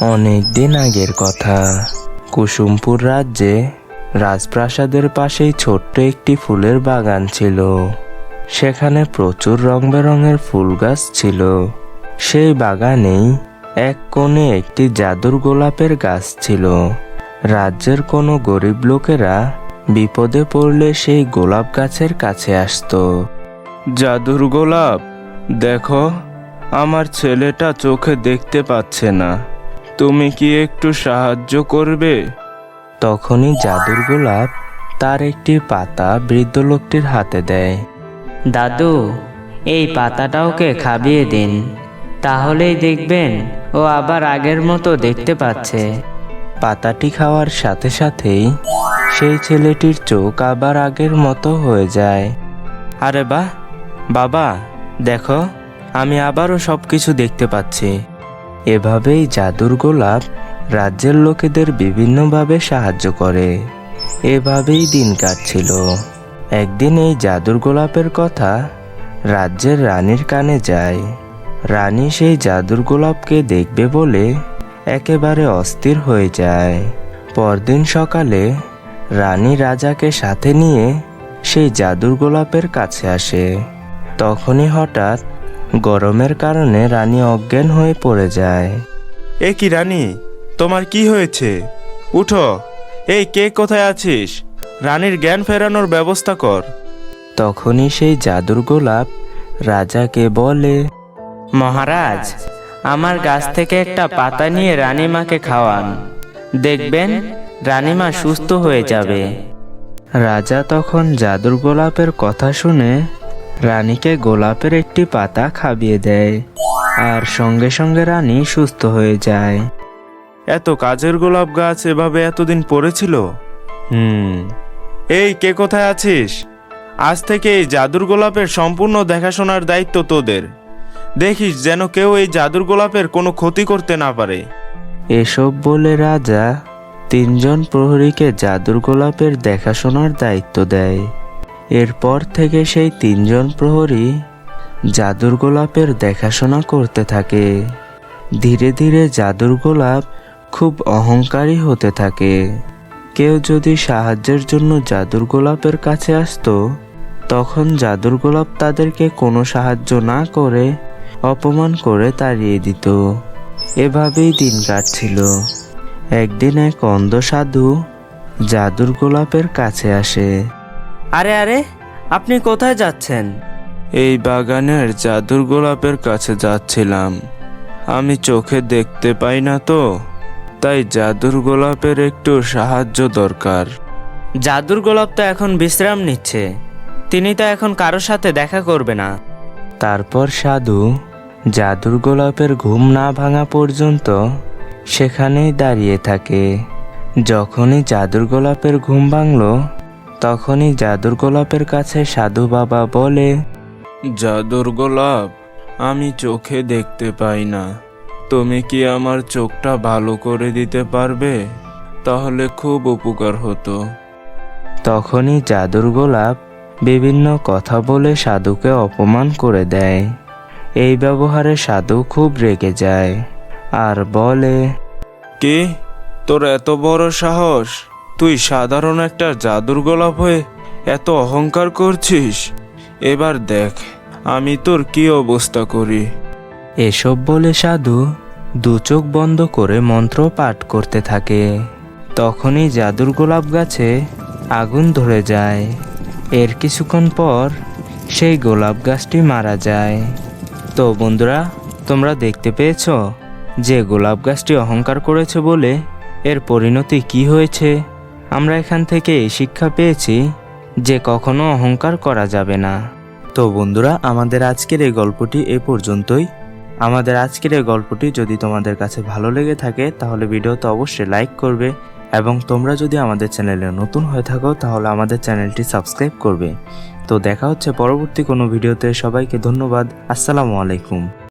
অনেক দিন আগের কথা। কুসুমপুর রাজ্যে রাজপ্রাসাদের পাশেই ছোট্ট একটি ফুলের বাগান ছিল। সেখানে প্রচুর রং বেরঙের ফুল গাছ ছিল। সেই বাগানেই এক কোণে একটি জাদুর গোলাপের গাছ ছিল। রাজ্যের কোনো গরিব লোকেরা বিপদে পড়লে সেই গোলাপ গাছের কাছে আসতো। জাদুর গোলাপ? দেখো আমার ছেলেটা চোখে দেখতে পাচ্ছে না। তুমি কি একটু সাহায্য করবে? তখনই জাদুর গোলাপ তার একটি পাতা বৃদ্ধ লোকটির হাতে দেয়। দাদু এই পাতাটা ওকে খাবিয়ে দিন। তাহলেই দেখবেন ও আবার আগের মতো দেখতে পাচ্ছে। পাতাটি খাওয়ার সাথে সাথেই সেই ছেলেটির চোখ আবার আগের মতো হয়ে যায়। আরে বাহ! বাবা দেখো। আমি আবারও সব কিছু দেখতে পাচ্ছি। এভাবেই জাদুর গোলাপ রাজ্যের লোকেদের বিভিন্নভাবে সাহায্য করে। এভাবেই দিন কাটছিল। একদিন এই জাদুর গোলাপের কথা রাজ্যের রানীর কানে যায়। রানী সেই জাদুর গোলাপকে দেখবে বলে একেবারে অস্থির হয়ে যায়। পরদিন সকালে রানী রাজাকে সাথে নিয়ে সেই জাদুর গোলাপের কাছে আসে। তখনই হঠাৎ গরমের কারণে রানী অজ্ঞান হয়ে পড়ে যায়। এ কি রানী? তোমার কি হয়েছে? উঠো। এই কে কোথায় আছিস? রানীর জ্ঞান ফেরানোর ব্যবস্থা কর। তখনই সেই জাদুর গোলাপ রাজাকে বলে মহারাজ আমার গাছ থেকে একটা পাতা নিয়ে রানীমাকে খাওয়ান। দেখবেন রানীমা সুস্থ হয়ে যাবে। রাজা তখন জাদুর গোলাপের কথা শুনে রানীকে গোলাপের একটি পাতা খাবিয়ে দেয় আর সঙ্গে সঙ্গে রানী সুস্থ হয়ে যায়। এত কাজের গোলাপ গাছ এভাবে এতদিন পড়েছিল? হুম। এই কে কোথায় আছিস? আজ থেকে এই জাদুর গোলাপের সম্পূর্ণ দেখাশোনার দায়িত্ব তোদের। দেখিস যেন কেউ এই জাদুর গোলাপের কোনো ক্ষতি করতে না পারে। এসব বলে রাজা তিনজন প্রহরীকে জাদুর গোলাপের দেখাশোনার দায়িত্ব দেয়। এরপর থেকে সেই তিনজন প্রহরী জাদুর গোলাপের দেখাশোনা করতে থাকে। ধীরে ধীরে জাদুর গোলাপ খুব অহংকারী হতে থাকে। কেউ যদি সাহায্যের জন্য জাদুর গোলাপের কাছে আসতো, তখন জাদুর গোলাপ তাদেরকে কোনো সাহায্য না করে অপমান করে তাড়িয়ে দিত। এভাবেই দিন কাটছিল। একদিন এক অন্ধ সাধু জাদুর গোলাপের কাছে আসে। আরে আরে আপনি কোথায় যাচ্ছেন? এই বাগানের জাদুর গোলাপের কাছে যাচ্ছিলাম। আমি চোখে দেখতে পাই না তো তাই জাদুর গোলাপের একটু সাহায্য দরকার। জাদুর গোলাপ তো এখন বিশ্রাম নিচ্ছে। তিনি তো এখন কারোর সাথে দেখা করবে না। তারপর সাধু জাদুর গোলাপের ঘুম না ভাঙা পর্যন্ত সেখানেই দাঁড়িয়ে থাকে। যখনই জাদুর গোলাপের ঘুম ভাঙল তখনই জাদুর গোলাপের কাছে সাধু বাবা বলে জাদুর গোলাপ আমি চোখে দেখতে পাই না। তুমি কি আমার চোখটা ভালো করে দিতে পারবে? তাহলে খুব উপকার হতো। তখনই জাদুর গোলাপ বিভিন্ন কথা বলে সাধুকে অপমান করে দেয়। এই ব্যবহারে সাধু খুব রেগে যায় আর বলে কে? তোর এত বড় সাহস? তুই সাধারণ একটা জাদুর গোলাপ হয়ে এত অহংকার করছিস? এবার দেখ, আমি তোর কি অবস্থা করি। এসব বলে সাধু দু চোখ বন্ধ করে মন্ত্র পাঠ করতে থাকে। তখনই জাদুর গোলাপ গাছে আগুন ধরে যায়। এর কিছুক্ষণ পর সেই গোলাপ গাছটি মারা যায়। তো বন্ধুরা, তোমরা দেখতে পেয়েছ যে গোলাপ গাছটি অহংকার করেছে বলে এর পরিণতি কি হয়েছে? আমরা এখান থেকে শিক্ষা পেয়েছি যে কখনো অহংকার করা যাবে না। তো বন্ধুরা, আমাদের আজকের এই গল্পটি এ পর্যন্তই। আমাদের আজকের এই গল্পটি যদি তোমাদের কাছে ভালো লেগে থাকে, তাহলে ভিডিওতে অবশ্যই লাইক করবে এবং তোমরা যদি আমাদের চ্যানেলে নতুন হয়ে থাকো, তাহলে আমাদের চ্যানেলটি সাবস্ক্রাইব করবে। তো দেখা হচ্ছে পরবর্তী কোনো ভিডিওতে। সবাইকে ধন্যবাদ। আসসালামু আলাইকুম।